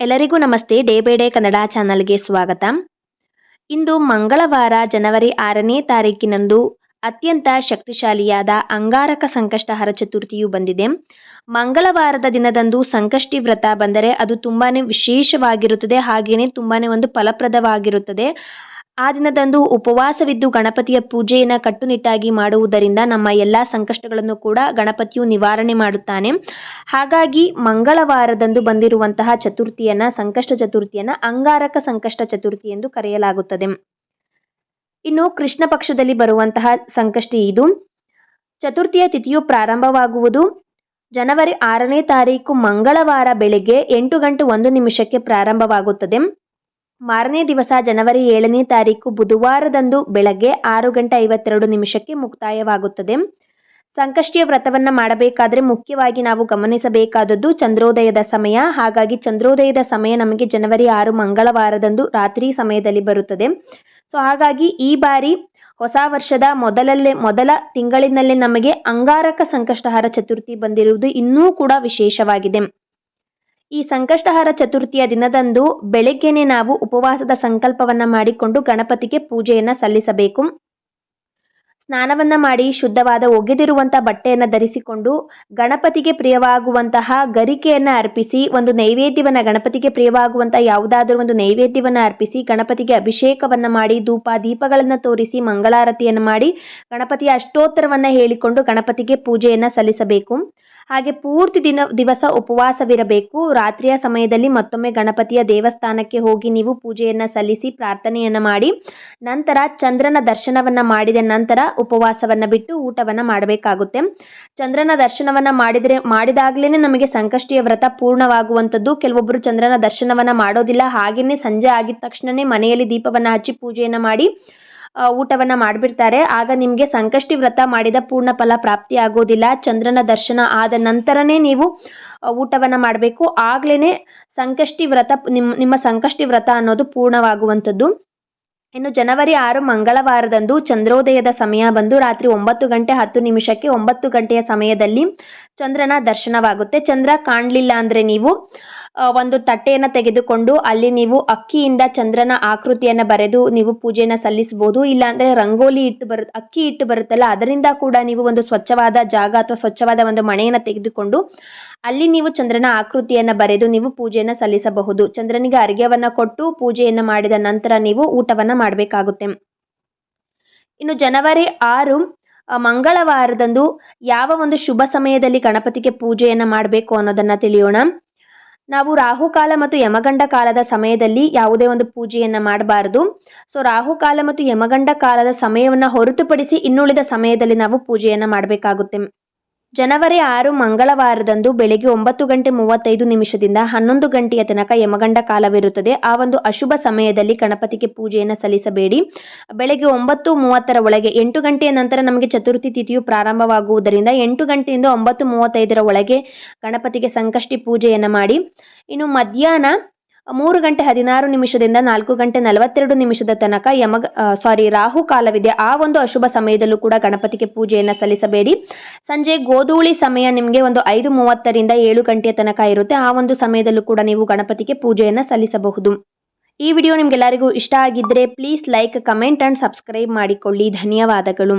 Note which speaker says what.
Speaker 1: ಎಲ್ಲರಿಗೂ ನಮಸ್ತೆ. Day by day Kannada ಚಾನಲ್ಗೆ ಸ್ವಾಗತ. ಇಂದು ಮಂಗಳವಾರ, ಜನವರಿ ಆರನೇ ತಾರೀಕಿನಂದು ಅತ್ಯಂತ ಶಕ್ತಿಶಾಲಿಯಾದ ಅಂಗಾರಕ ಸಂಕಷ್ಟಹರ ಚತುರ್ಥಿಯು ಬಂದಿದೆ. ಮಂಗಳವಾರದ ದಿನದಂದು ಸಂಕಷ್ಟಿ ವ್ರತ ಬಂದರೆ ಅದು ತುಂಬಾನೇ ವಿಶೇಷವಾಗಿರುತ್ತದೆ. ಹಾಗೆಯೇ ತುಂಬಾನೇ ಒಂದು ಫಲಪ್ರದವಾಗಿರುತ್ತದೆ. ಆ ದಿನದಂದು ಉಪವಾಸವಿದ್ದು ಗಣಪತಿಯ ಪೂಜೆಯನ್ನು ಕಟ್ಟುನಿಟ್ಟಾಗಿ ಮಾಡುವುದರಿಂದ ನಮ್ಮ ಎಲ್ಲ ಸಂಕಷ್ಟಗಳನ್ನು ಕೂಡ ಗಣಪತಿಯು ನಿವಾರಣೆ ಮಾಡುತ್ತಾನೆ. ಹಾಗಾಗಿ ಮಂಗಳವಾರದಂದು ಬಂದಿರುವಂತಹ ಚತುರ್ಥಿಯನ್ನು, ಸಂಕಷ್ಟ ಚತುರ್ಥಿಯನ್ನು ಅಂಗಾರಕ ಸಂಕಷ್ಟ ಚತುರ್ಥಿ ಎಂದು ಕರೆಯಲಾಗುತ್ತದೆ. ಇನ್ನು ಕೃಷ್ಣ ಪಕ್ಷದಲ್ಲಿ ಬರುವಂತಹ ಸಂಕಷ್ಟಿ ಇದು. ಚತುರ್ಥಿಯ ತಿಥಿಯು ಪ್ರಾರಂಭವಾಗುವುದು. ಜನವರಿ ಆರನೇ ತಾರೀಕು ಮಂಗಳವಾರ ಬೆಳಗ್ಗೆ ಎಂಟು ಗಂಟೆ ಒಂದು ನಿಮಿಷಕ್ಕೆ ಪ್ರಾರಂಭವಾಗುತ್ತದೆ. ಮಾರನೇ ದಿವಸ ಜನವರಿ ಏಳನೇ ತಾರೀಕು ಬುಧವಾರದಂದು ಬೆಳಗ್ಗೆ ಆರು ಗಂಟೆ ಐವತ್ತೆರಡು ನಿಮಿಷಕ್ಕೆ ಮುಕ್ತಾಯವಾಗುತ್ತದೆ. ಸಂಕಷ್ಟಿಯ ವ್ರತವನ್ನು ಮಾಡಬೇಕಾದರೆ ಮುಖ್ಯವಾಗಿ ನಾವು ಗಮನಿಸಬೇಕಾದದ್ದು ಚಂದ್ರೋದಯದ ಸಮಯ. ಹಾಗಾಗಿ ಚಂದ್ರೋದಯದ ಸಮಯ ನಮಗೆ ಜನವರಿ ಆರು ಮಂಗಳವಾರದಂದು ರಾತ್ರಿ ಸಮಯದಲ್ಲಿ ಬರುತ್ತದೆ. ಸೊ ಹಾಗಾಗಿ ಈ ಬಾರಿ ಹೊಸ ವರ್ಷದ ಮೊದಲಲ್ಲೇ, ಮೊದಲ ತಿಂಗಳಿನಲ್ಲೇ ನಮಗೆ ಅಂಗಾರಕ ಸಂಕಷ್ಟಹಾರ ಚತುರ್ಥಿ ಬಂದಿರುವುದು ಇನ್ನೂ ಕೂಡ ವಿಶೇಷವಾಗಿದೆ. ಈ ಸಂಕಷ್ಟಹಾರ ಚತುರ್ಥಿಯ ದಿನದಂದು ಬೆಳಗ್ಗೆನೆ ನಾವು ಉಪವಾಸದ ಸಂಕಲ್ಪವನ್ನ ಮಾಡಿಕೊಂಡು ಗಣಪತಿಗೆ ಪೂಜೆಯನ್ನು ಸಲ್ಲಿಸಬೇಕು. ಸ್ನಾನವನ್ನ ಮಾಡಿ ಶುದ್ಧವಾದ ಒಗೆದಿರುವಂಥ ಬಟ್ಟೆಯನ್ನು ಧರಿಸಿಕೊಂಡು ಗಣಪತಿಗೆ ಪ್ರಿಯವಾಗುವಂತಹ ಗರಿಕೆಯನ್ನು ಅರ್ಪಿಸಿ, ಒಂದು ನೈವೇದ್ಯವನ್ನ ಗಣಪತಿಗೆ ಪ್ರಿಯವಾಗುವಂಥ ಯಾವುದಾದರೂ ಒಂದು ನೈವೇದ್ಯವನ್ನ ಅರ್ಪಿಸಿ, ಗಣಪತಿಗೆ ಅಭಿಷೇಕವನ್ನ ಮಾಡಿ, ಧೂಪ, ದೀಪಗಳನ್ನು ತೋರಿಸಿ, ಮಂಗಳಾರತಿಯನ್ನು ಮಾಡಿ ಗಣಪತಿಯ ಅಷ್ಟೋತ್ತರವನ್ನು ಹೇಳಿಕೊಂಡು ಗಣಪತಿಗೆ ಪೂಜೆಯನ್ನು ಸಲ್ಲಿಸಬೇಕು. ಹಾಗೆ ಪೂರ್ತಿ ದಿನ, ದಿವಸ ಉಪವಾಸವಿರಬೇಕು. ರಾತ್ರಿಯ ಸಮಯದಲ್ಲಿ ಮತ್ತೊಮ್ಮೆ ಗಣಪತಿಯ ದೇವಸ್ಥಾನಕ್ಕೆ ಹೋಗಿ ನೀವು ಪೂಜೆಯನ್ನು ಸಲ್ಲಿಸಿ ಪ್ರಾರ್ಥನೆಯನ್ನು ಮಾಡಿ, ನಂತರ ಚಂದ್ರನ ದರ್ಶನವನ್ನು ಮಾಡಿದ ನಂತರ ಉಪವಾಸವನ್ನು ಬಿಟ್ಟು ಊಟವನ್ನು ಮಾಡಬೇಕಾಗುತ್ತೆ. ಚಂದ್ರನ ದರ್ಶನವನ್ನು ಮಾಡಿದರೆ ಮಾಡಿದಾಗಲೇ ನಮಗೆ ಸಂಕಷ್ಟಿಯ ವ್ರತ ಪೂರ್ಣವಾಗುವಂಥದ್ದು. ಕೆಲವೊಬ್ಬರು ಚಂದ್ರನ ದರ್ಶನವನ್ನು ಮಾಡೋದಿಲ್ಲ. ಹಾಗೆಯೇ ಸಂಜೆ ಆಗಿದ ತಕ್ಷಣವೇ ಮನೆಯಲ್ಲಿ ದೀಪವನ್ನು ಹಚ್ಚಿ ಪೂಜೆಯನ್ನು ಮಾಡಿ ಊಟವನ್ನು ಮಾಡಿಬಿಡ್ತಾರೆ. ಆಗ ನಿಮಗೆ ಸಂಕಷ್ಟಿ ವ್ರತ ಮಾಡಿದ ಪೂರ್ಣ ಫಲ ಪ್ರಾಪ್ತಿ ಆಗೋದಿಲ್ಲ. ಚಂದ್ರನ ದರ್ಶನ ಆದ ನಂತರನೇ ನೀವು ಊಟವನ್ನು ಮಾಡಬೇಕು. ಆಗ್ಲೇ ಸಂಕಷ್ಟಿ ವ್ರತ ನಿಮ್ಮ ನಿಮ್ಮ ಸಂಕಷ್ಟಿ ವ್ರತ ಅನ್ನೋದು ಪೂರ್ಣವಾಗುವಂಥದ್ದು. ಇನ್ನು ಜನವರಿ ಆರು ಮಂಗಳವಾರದಂದು ಚಂದ್ರೋದಯದ ಸಮಯ ಬಂದು ರಾತ್ರಿ ಒಂಬತ್ತು ಗಂಟೆ ಹತ್ತು ನಿಮಿಷಕ್ಕೆ ಒಂಬತ್ತು ಗಂಟೆಯ ಸಮಯದಲ್ಲಿ ಚಂದ್ರನ ದರ್ಶನವಾಗುತ್ತೆ. ಚಂದ್ರ ಕಾಣಲಿಲ್ಲ ಅಂದರೆ ನೀವು ಒಂದು ತಟ್ಟೆಯನ್ನು ತೆಗೆದುಕೊಂಡು ಅಲ್ಲಿ ನೀವು ಅಕ್ಕಿಯಿಂದ ಚಂದ್ರನ ಆಕೃತಿಯನ್ನು ಬರೆದು ನೀವು ಪೂಜೆಯನ್ನು ಸಲ್ಲಿಸಬಹುದು. ಇಲ್ಲಾಂದರೆ ರಂಗೋಲಿ ಇಟ್ಟು ಬರು, ಅಕ್ಕಿ ಇಟ್ಟು ಬರುತ್ತಲ್ಲ, ಅದರಿಂದ ಕೂಡ ನೀವು ಒಂದು ಸ್ವಚ್ಛವಾದ ಜಾಗ ಅಥವಾ ಸ್ವಚ್ಛವಾದ ಒಂದು ಮಣೆಯನ್ನು ತೆಗೆದುಕೊಂಡು ಅಲ್ಲಿ ನೀವು ಚಂದ್ರನ ಆಕೃತಿಯನ್ನು ಬರೆದು ನೀವು ಪೂಜೆಯನ್ನು ಸಲ್ಲಿಸಬಹುದು. ಚಂದ್ರನಿಗೆ ಅರ್ಘ್ಯವನ್ನು ಕೊಟ್ಟು ಪೂಜೆಯನ್ನು ಮಾಡಿದ ನಂತರ ನೀವು ಊಟವನ್ನು ಮಾಡಬೇಕಾಗುತ್ತೆ. ಇನ್ನು ಜನವರಿ ಆರು ಮಂಗಳವಾರದಂದು ಯಾವ ಒಂದು ಶುಭ ಸಮಯದಲ್ಲಿ ಗಣಪತಿಗೆ ಪೂಜೆಯನ್ನು ಮಾಡಬೇಕು ಅನ್ನೋದನ್ನು ತಿಳಿಯೋಣ. ನಾವು ರಾಹುಕಾಲ ಮತ್ತು ಯಮಗಂಡ ಕಾಲದ ಸಮಯದಲ್ಲಿ ಯಾವುದೇ ಒಂದು ಪೂಜೆಯನ್ನು ಮಾಡಬಾರದು. ಸೊ ರಾಹುಕಾಲ ಮತ್ತು ಯಮಗಂಡ ಕಾಲದ ಸಮಯವನ್ನು ಹೊರತುಪಡಿಸಿ ಇನ್ನುಳಿದ ಸಮಯದಲ್ಲಿ ನಾವು ಪೂಜೆಯನ್ನು ಮಾಡಬೇಕಾಗುತ್ತೆ. ಜನವರಿ ಆರು ಮಂಗಳವಾರದಂದು ಬೆಳಗ್ಗೆ ಒಂಬತ್ತು ಗಂಟೆ ಮೂವತ್ತೈದು ನಿಮಿಷದಿಂದ ಹನ್ನೊಂದು ಗಂಟೆಯ ತನಕ ಯಮಗಂಡ ಕಾಲವಿರುತ್ತದೆ. ಆ ಒಂದು ಅಶುಭ ಸಮಯದಲ್ಲಿ ಗಣಪತಿಗೆ ಪೂಜೆಯನ್ನು ಸಲ್ಲಿಸಬೇಡಿ. ಬೆಳಗ್ಗೆ ಒಂಬತ್ತು ಮೂವತ್ತರ ಒಳಗೆ ಎಂಟು ಗಂಟೆಯ ನಂತರ ನಮಗೆ ಚತುರ್ಥಿ ತಿಥಿಯು ಪ್ರಾರಂಭವಾಗುವುದರಿಂದ ಎಂಟು ಗಂಟೆಯಿಂದ ಒಂಬತ್ತು ಮೂವತ್ತೈದರ ಒಳಗೆ ಗಣಪತಿಗೆ ಸಂಕಷ್ಟಿ ಪೂಜೆಯನ್ನು ಮಾಡಿ. ಇನ್ನು ಮಧ್ಯಾಹ್ನ ಮೂರು ಗಂಟೆ ಹದಿನಾರು ನಿಮಿಷದಿಂದ ನಾಲ್ಕು ಗಂಟೆ ನಲವತ್ತೆರಡು ನಿಮಿಷದ ತನಕ ಯಮ ಸಾರಿ ರಾಹು ಕಾಲವಿದೆ. ಆ ಒಂದು ಅಶುಭ ಸಮಯದಲ್ಲೂ ಕೂಡ ಗಣಪತಿಗೆ ಪೂಜೆಯನ್ನು ಸಲ್ಲಿಸಬೇಡಿ. ಸಂಜೆ ಗೋಧೂಳಿ ಸಮಯ ನಿಮಗೆ ಒಂದು ಐದು ಮೂವತ್ತರಿಂದ ಏಳು ಗಂಟೆಯ ತನಕ ಇರುತ್ತೆ. ಆ ಒಂದು ಸಮಯದಲ್ಲೂ ಕೂಡ ನೀವು ಗಣಪತಿಗೆ ಪೂಜೆಯನ್ನು ಸಲ್ಲಿಸಬಹುದು. ಈ ವಿಡಿಯೋ ನಿಮ್ಗೆಲ್ಲರಿಗೂ ಇಷ್ಟ ಆಗಿದ್ದರೆ please like comment and subscribe ಮಾಡಿಕೊಳ್ಳಿ. ಧನ್ಯವಾದಗಳು.